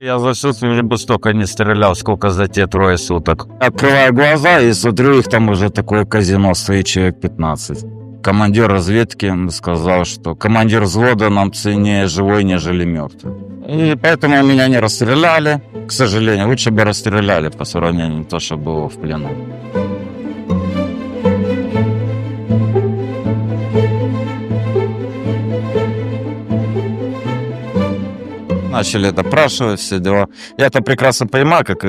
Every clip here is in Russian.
Я за всю свою жизнь столько не стрелял, сколько за те трое суток. Открываю глаза и смотрю, их там уже такое казино стоит человек 15. Командир разведки сказал, что командир взвода нам ценнее живой, нежели мертвый. И поэтому меня не расстреляли. К сожалению, лучше бы расстреляли по сравнению с то, что было в плену. Начали допрашивать все дела. Я это прекрасно понимаю, как,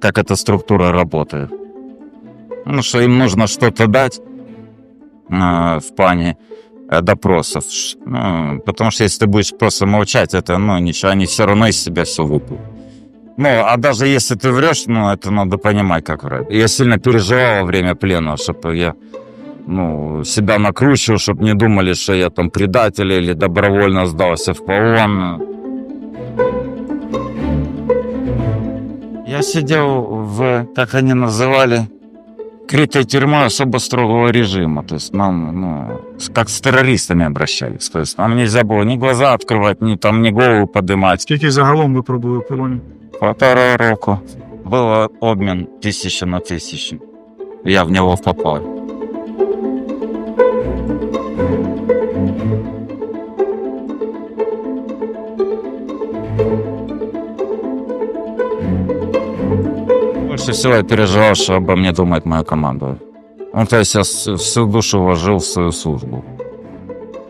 как эта структура работает. Ну, что им нужно что-то дать а, в плане э, допросов. Ну, потому что если ты будешь просто молчать, это, ну, ничего, они все равно из себя все выпьют. Ну, а даже если ты врешь, ну, это надо понимать, как врать. Я сильно переживал во время плена, чтобы я, ну, себя накручивал, чтобы не думали, что я там предатель или добровольно сдался в полон. Я сидел в, как они называли, крытая тюрьма особо строгого режима. То есть нам, ну, как с террористами обращались. То есть нам нельзя было ни глаза открывать, ни там, ни голову поднимать. Скільки загалом ви пробули в полоні? Полтора року. Был обмен тысяча на тысячу. Я в него попал. Больше всего я переживал, что обо мне думает моя команда. Ну, то есть я всю душу вложил в свою службу.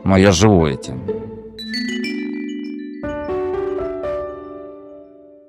Но я живу этим.